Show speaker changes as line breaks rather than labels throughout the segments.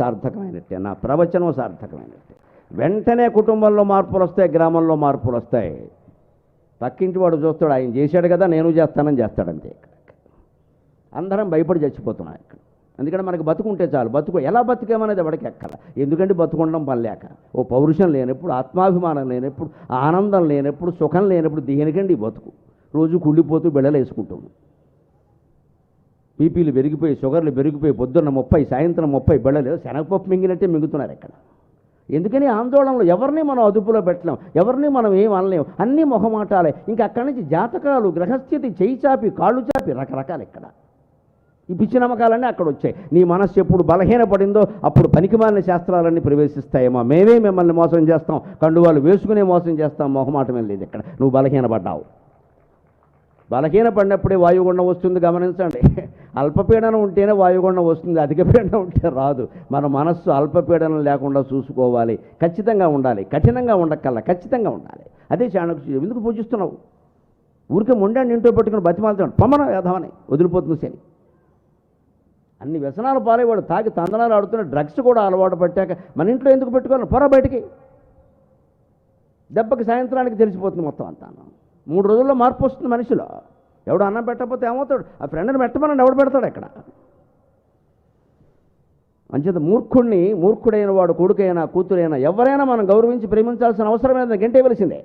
సార్థకమైనట్టే. నా ప్రవచనం సార్థకమైనట్టే. వెంటనే కుటుంబంలో మార్పులు వస్తాయి గ్రామంలో మార్పులు వస్తాయి. పక్కింటి వాడు చూస్తాడు ఆయన చేశాడు కదా నేను చేస్తానని చేస్తాడంతే ఇక్కడ. అందరం భయపడి చచ్చిపోతున్నాం ఇక్కడ. ఎందుకంటే మనకి బతుకుంటే చాలు. బతుకు ఎలా బతికేమనేది ఎవరికి ఎక్కల. ఎందుకంటే బతుకుండడం పని లేక. ఓ పౌరుషం లేనప్పుడు ఆత్మాభిమానం లేనప్పుడు ఆనందం లేనప్పుడు సుఖం లేనప్పుడు దేనికండి ఈ బతుకు? రోజు కుళ్ళిపోతూ బిళ్ళలు వేసుకుంటాము బీపీలు పెరిగిపోయి షుగర్లు పెరిగిపోయి పొద్దున్న ముప్పై సాయంత్రం ముప్పై బిళ్ళలు శనగపప్పు మింగినట్టే మింగుతున్నారు ఇక్కడ. ఎందుకని ఆందోళనలో ఎవరిని మనం అదుపులో పెట్టలేం ఎవరిని మనం ఏం అనలేం అన్నీ మొహమాటాలే. ఇంకా అక్కడి నుంచి జాతకాలు గ్రహస్థితి చేయి చాపి కాళ్ళు చాపి రకరకాలు ఇక్కడ. ఈ పిచ్చి నమ్మకాలన్నీ అక్కడ వచ్చాయి. నీ మనస్సు ఎప్పుడు బలహీనపడిందో అప్పుడు పనికిమాలిన శాస్త్రాలన్నీ ప్రవేశిస్తాయేమో. మేమే మిమ్మల్ని మోసం చేస్తాం కండువాలు వేసుకునే మోసం చేస్తాం మొహమాటమే లేదు ఇక్కడ. నువ్వు బలహీనపడ్డావు. బలహీనపడినప్పుడే వాయుగుండం వస్తుంది గమనించండి. అల్పపీడనం ఉంటేనే వాయుగుండం వస్తుంది అధిక పీడనం ఉంటే రాదు. మన మనస్సు అల్పపీడనం లేకుండా చూసుకోవాలి. ఖచ్చితంగా ఉండాలి. కఠినంగా ఉండక్కల్లా ఖచ్చితంగా ఉండాలి. అదే చాణక్య ఎందుకు పూజిస్తున్నావు? ఊరికే మొండాన్ని ఇంట్లో పెట్టుకుని బతిమాలుతాడు పొమ్మన వేధమని వదిలిపోతుంది శని. అన్ని వ్యసనాలు పాలేవాడు తాగి తందనాలు ఆడుతున్న డ్రగ్స్ కూడా అలవాటు పట్టాక మన ఇంట్లో ఎందుకు పెట్టుకోవాలి? పొర బయటికి. దెబ్బకి సాయంత్రానికి తెలిసిపోతుంది మొత్తం అంతా. మూడు రోజుల్లో మార్పు వస్తుంది మనిషిలో. ఎవడు అన్నం పెట్టకపోతే ఏమవుతాడు? ఆ ఫ్రెండ్ని పెట్టమని ఎవడు పెడతాడు ఇక్కడ అంచేత మూర్ఖుడిని మూర్ఖుడైన వాడు కొడుకైనా కూతురైనా ఎవరైనా మనం గౌరవించి ప్రేమించాల్సిన అవసరమైన గంటేవలసిందే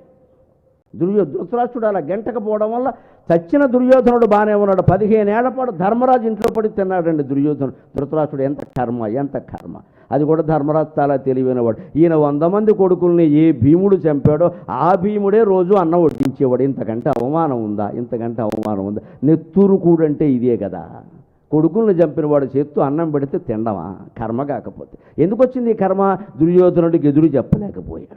దుర్యో ధృతరాష్ట్రుడు అలా గంటకపోవడం వల్ల చచ్చిన దుర్యోధనుడు బాగానే ఉన్నాడు. పదిహేను ఏళ్ళ పాటు ధర్మరాజు ఇంట్లో పడి తిన్నాడండి దుర్యోధనుడు ధృతరాష్ట్రుడు. ఎంత కర్మ ఎంత కర్మ. అది కూడా ధర్మరాజు చాలా తెలివైనవాడు. ఈయన వంద మంది కొడుకుల్ని ఏ భీముడు చంపాడో ఆ భీముడే రోజు అన్నం వడ్డించేవాడు. ఇంతకంటే అవమానం ఉందా? ఇంతకంటే అవమానం ఉందా? నెత్తురు కూడంటే ఇదే కదా. కొడుకుల్ని చంపిన వాడు చేత్తు అన్నం పెడితే తినడమా కర్మ కాకపోతే. ఎందుకు వచ్చింది ఈ కర్మ? దుర్యోధనుడికి ఎదురు చెప్పలేకపోయాడు.